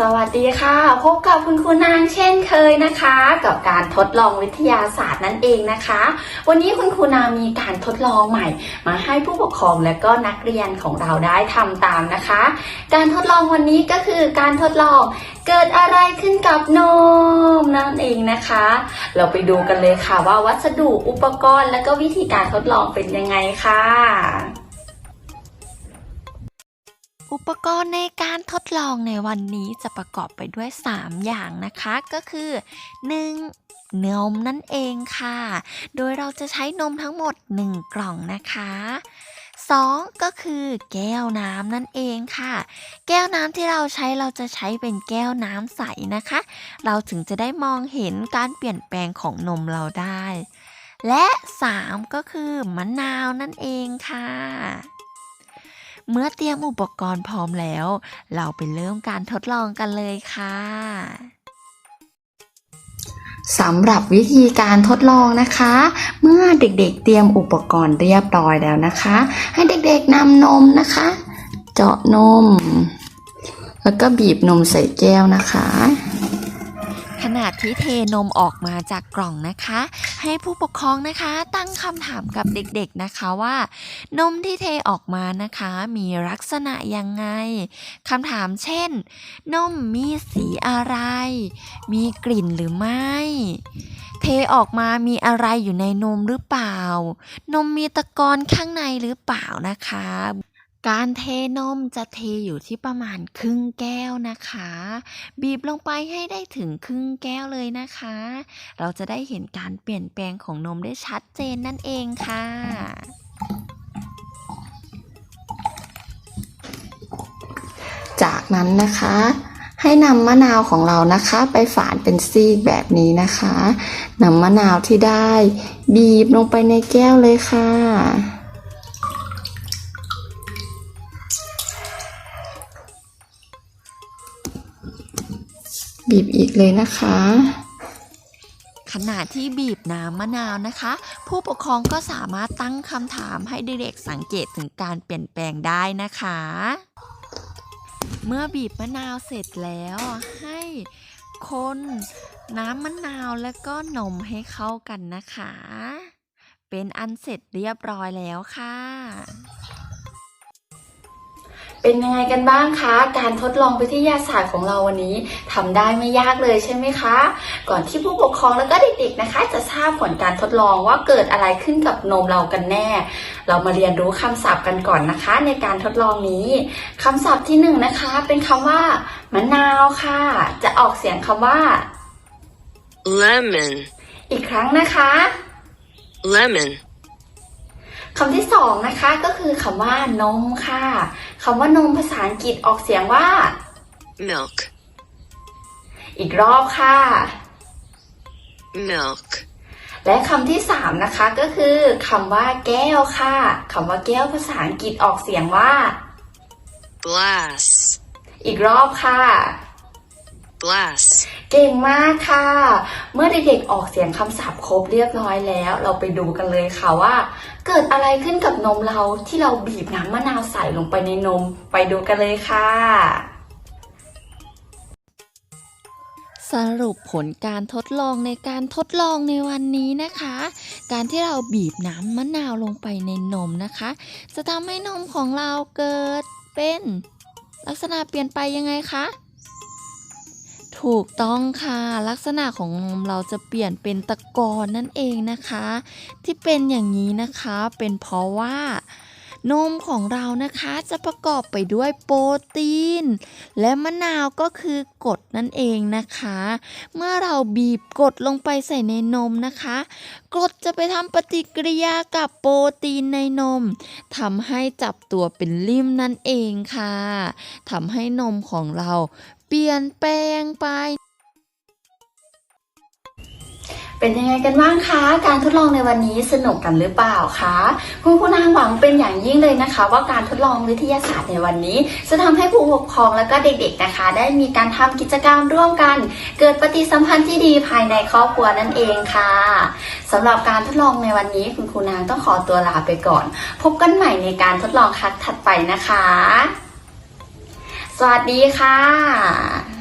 สวัสดีค่ะ พบกับคุณครูนางเช่นเคยนะคะ กับการทดลองวิทยาศาสตร์นั่นเองนะคะ วันนี้คุณครูนางมีการทดลองใหม่ มาให้ผู้ปกครองและก็นักเรียนของเราได้ทำตามนะคะ การทดลองวันนี้ก็คือการทดลองเกิดอะไรขึ้นกับนมนั่นเองนะคะ เราไปดูกันเลยค่ะว่าวัสดุอุปกรณ์และก็วิธีการทดลองเป็นยังไงค่ะ อุปกรณ์ในการทดลองในวันนี้จะประกอบไปด้วย 3 อย่างนะคะ ก็คือ 1. นมนั่นเองค่ะ โดยเราจะใช้นมทั้งหมด 1 กล่องนะคะ 2. ก็คือแก้วน้ำนั่นเองค่ะ แก้วน้ำที่เราใช้เราจะใช้เป็นแก้วน้ำใสนะคะ เราถึงจะได้มองเห็นการเปลี่ยนแปลงของนมเราได้ และ 3 ก็คือมะนาวนั่นเองค่ะ เมื่อเตรียมอุปกรณ์พร้อมแล้ว เราไปเริ่มการทดลองกันเลยค่ะสำหรับวิธีการทดลองนะคะ เมื่อเด็กๆเตรียมอุปกรณ์เรียบร้อยแล้วนะคะ ให้เด็กๆนำนมนะคะ เจาะนม แล้วก็บีบนมใส่แก้วนะคะขณะที่เทนมออกมาจากกล่องนะคะ ให้ผู้ปกครองนะคะตั้งคำถามกับเด็กๆนะคะว่า นมที่เทออกมานะคะมีลักษณะยังไงคำถามเช่น นมมีสีอะไร มีกลิ่นหรือไม่ เทออกมามีอะไรอยู่ในนมหรือเปล่า นมมีตะกอนข้างในหรือเปล่านะคะ การเทนมจะเทอยู่ที่ประมาณครึ่งแก้วนะคะ บีบลงไปให้ได้ถึงครึ่งแก้วเลยนะคะ เราจะได้เห็นการเปลี่ยนแปลงของนมได้ชัดเจนนั่นเองค่ะจากนั้นนะคะ ให้นำมะนาวของเรานะคะ ไปฝานเป็นซีกแบบนี้นะคะนำมะนาวที่ได้ บีบลงไปในแก้วเลยค่ะ บีบอีกเลยนะคะ ขณะที่บีบน้ำมะนาวนะคะ ผู้ปกครองก็สามารถตั้งคำถามให้เด็กๆสังเกตถึงการเปลี่ยนแปลงได้นะคะ เมื่อบีบมะนาวเสร็จแล้วให้คนน้ำมะนาวและก็นมให้เข้ากันนะคะ เป็นอันเสร็จเรียบร้อยแล้วค่ะ เป็นยังไงกันบ้างคะ การทดลองวิทยาศาสตร์ของเราวันนี้ทำได้ไม่ยากเลยใช่ไหมคะ ก่อนที่ผู้ปกครองแล้วก็เด็กๆนะคะ จะทราบผลการทดลองว่าเกิดอะไรขึ้นกับนมเรากันแน่ เรามาเรียนรู้คำศัพท์กันก่อนนะคะ ในการทดลองนี้คำศัพท์ที่หนึ่งนะคะ เป็นคำว่ามะนาวค่ะ จะออกเสียงคำว่า lemon, อีกครั้งนะคะ lemon, คำที่สองนะคะก็คือคำว่านมค่ะคำว่านมภาษาอังกฤษออกเสียงว่า milk, อีกรอบค่ะ milk, และคำที่สามนะคะก็คือคำว่าแก้วค่ะคำว่าแก้วภาษาอังกฤษออกเสียงว่า glass, อีกรอบค่ะ glass, เก่งมากค่ะ เมื่อเด็กๆออกเสียงคำศัพท์ครบเรียบร้อยแล้ว เราไปดูกันเลยค่ะว่า เกิดอะไรขึ้นกับนมเราที่เราบีบน้ำมะนาวใส่ลงไปในนม ไปดูกันเลยค่ะ สรุปผลการทดลองในการทดลองในวันนี้นะคะ การที่เราบีบน้ำมะนาวลงไปในนมนะคะ จะทำให้นมของเราเกิดเป็น ลักษณะเปลี่ยนไปยังไงคะ ถูกต้องค่ะ ลักษณะของนมเราจะเปลี่ยนเป็นตะกอนนั่นเองนะคะ ที่เป็นอย่างนี้นะคะเป็นเพราะว่านมของเรานะคะจะประกอบไปด้วยโปรตีน และมะนาวก็คือกรดนั่นเองนะคะ เมื่อเราบีบกรดลงไปใส่ในนมนะคะกรดจะไปทำปฏิกิริยากับโปรตีนในนมทำให้จับตัวเป็นลิ่มนั่นเองค่ะทำให้นมของเรา ปลี่ยนแปลงไป เป็นยังไงกันบ้างคะ การทดลองในวันนี้สนุกกันหรือเปล่าคะคุณผู้นางหวังเป็นอย่างยิ่งเลยนะคะ ว่าการทดลองวิทยาศาสตร์ในวันนี้ จะทำให้ผู้ปกครองและก็เด็กๆนะคะ ได้มีการทำกิจกรรมร่วมกัน เกิดปฏิสัมพันธ์ที่ดีภายในครอบครัวนั่นเองค่ะสำหรับการทดลองในวันนี้คุณครูนางต้องขอตัวลาไปก่อน พบกันใหม่ในการทดลองครั้งถัดไปนะคะ สวัสดีค่ะ